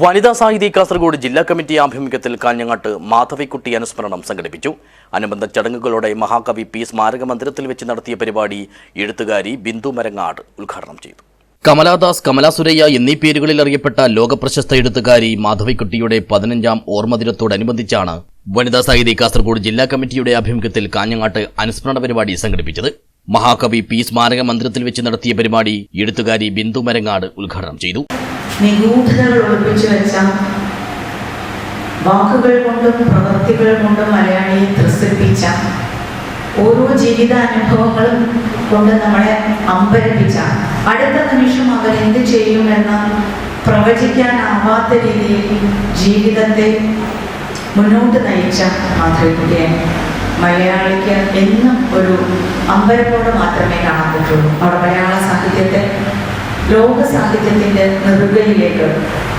വനിതാ സാഹിതി കാസർഗോഡ് ജില്ലാ കമ്മിറ്റി ആഭിമുഖ്യത്തിൽ കാഞ്ഞങ്ങാട്ട് മാധവിക്കുട്ടി അനുസ്മരണം സംഘടിപ്പിച്ചു. അനുബന്ധ ചടങ്ങുകളോടെ മഹാകവി പി സ്മാരക മന്ദിരത്തിൽ വെച്ച് നടത്തിയ പരിപാടി എഴുത്തുകാരി ബിന്ദു മരങ്ങാട് ഉദ്ഘാടനം ചെയ്തു. കമലാദാസ് കമലാസുരയ്യ എന്നീ പേരുകളിൽ അറിയപ്പെട്ട ലോകപ്രശസ്ത എഴുത്തുകാരി മാധവിക്കുട്ടിയുടെ പതിനഞ്ചാം ഓർമ്മദിനത്തോടനുബന്ധിച്ചാണ് വനിതാ സാഹിതി കാസർഗോഡ് ജില്ലാ കമ്മിറ്റിയുടെ ആഭിമുഖ്യത്തിൽ കാഞ്ഞങ്ങാട്ട് അനുസ്മരണ പരിപാടി സംഘടിപ്പിച്ചത്. മഹാകവി പി സ്മാരക മന്ദിരത്തിൽ വെച്ച് നടത്തിയ പരിപാടി എഴുത്തുകാരി ബിന്ദു മരങ്ങാട് ഉദ്ഘാടനം ചെയ്തു. നിഗൂഢതകൾ ഒളിപ്പിച്ചു വെച്ച വാക്കുകൾ കൊണ്ടും പ്രവൃത്തികൾ കൊണ്ടും മലയാളിയെ ത്രസിപ്പിച്ച ഓരോ ജീവിത അനുഭവങ്ങളും കൊണ്ട് നമ്മളെ അമ്പരപ്പിച്ച. അടുത്ത നിമിഷം അവർ എന്ത് ചെയ്യുമെന്ന് പ്രവചിക്കാനാവാത്ത രീതിയിൽ ജീവിതത്തെ മുന്നോട്ട് നയിച്ച മാധവിക്കുട്ടിയെ മലയാളിക്ക് എന്നും ഒരു അമ്പരപ്പോടെ മാത്രമേ കാണാൻ പറ്റുള്ളൂ. അവിടെ മലയാള സാഹിത്യത്തെ ലോക സാഹിത്യത്തിന്റെ നെറുകയിലേക്ക്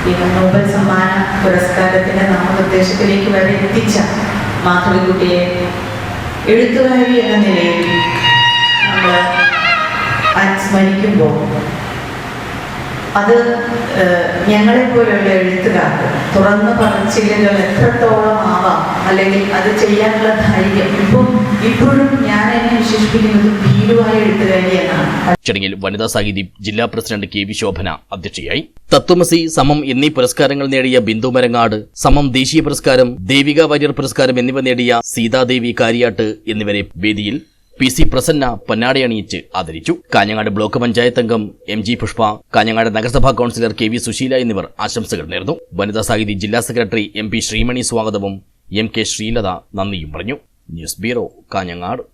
ഈ നോബൽ സമ്മാന പുരസ്കാരത്തിന്റെ നാമനിർദ്ദേശത്തിലേക്ക് വരെ എത്തിച്ച മാധവിക്കുട്ടിയെ എഴുത്തുകാരി എന്ന നിലയിൽ നമ്മൾ അനുസ്മരിക്കുമ്പോൾ അത് ഞങ്ങളെ പോലെയുള്ള എഴുത്തുകാർക്ക് തുറന്ന പറച്ചിലുകൾ എത്രത്തോളം ആവാം അല്ലെങ്കിൽ അത് ചെയ്യാനുള്ള ധൈര്യം ഇപ്പം ഇപ്പോഴും ഞാൻ എന്നെ വിശേഷിപ്പിക്കുന്നത് ഭീരുവായ എഴുത്തുകാരി എന്നാണ് ചടങ്ങിൽ വനിതാ സാഹിതി ജില്ലാ പ്രസിഡന്റ് കെ വി ശോഭന അധ്യക്ഷയായി. തത്വമസി സമം എന്നീ പുരസ്കാരങ്ങൾ നേടിയ ബിന്ദു മരങ്ങാട് സമം ദേശീയ പുരസ്കാരം ദേവിക വാര്യർ പുരസ്കാരം എന്നിവ നേടിയ സീതാദേവി കാര്യാട്ട് എന്നിവരെ വേദിയിൽ പി സി പ്രസന്ന പൊന്നാടയണിയിച്ച് ആദരിച്ചു. കാഞ്ഞങ്ങാട് ബ്ലോക്ക് പഞ്ചായത്ത് അംഗം എം ജി പുഷ്പ കാഞ്ഞങ്ങാട് നഗരസഭാ കൌൺസിലർ കെ വി സുശീല എന്നിവർ ആശംസകൾ നേർന്നു. വനിതാ സാഹിതി ജില്ലാ സെക്രട്ടറി എം പി ശ്രീമണി സ്വാഗതവും എം കെ ശ്രീലത നന്ദിയും പറഞ്ഞു. News bureau Kanhangad.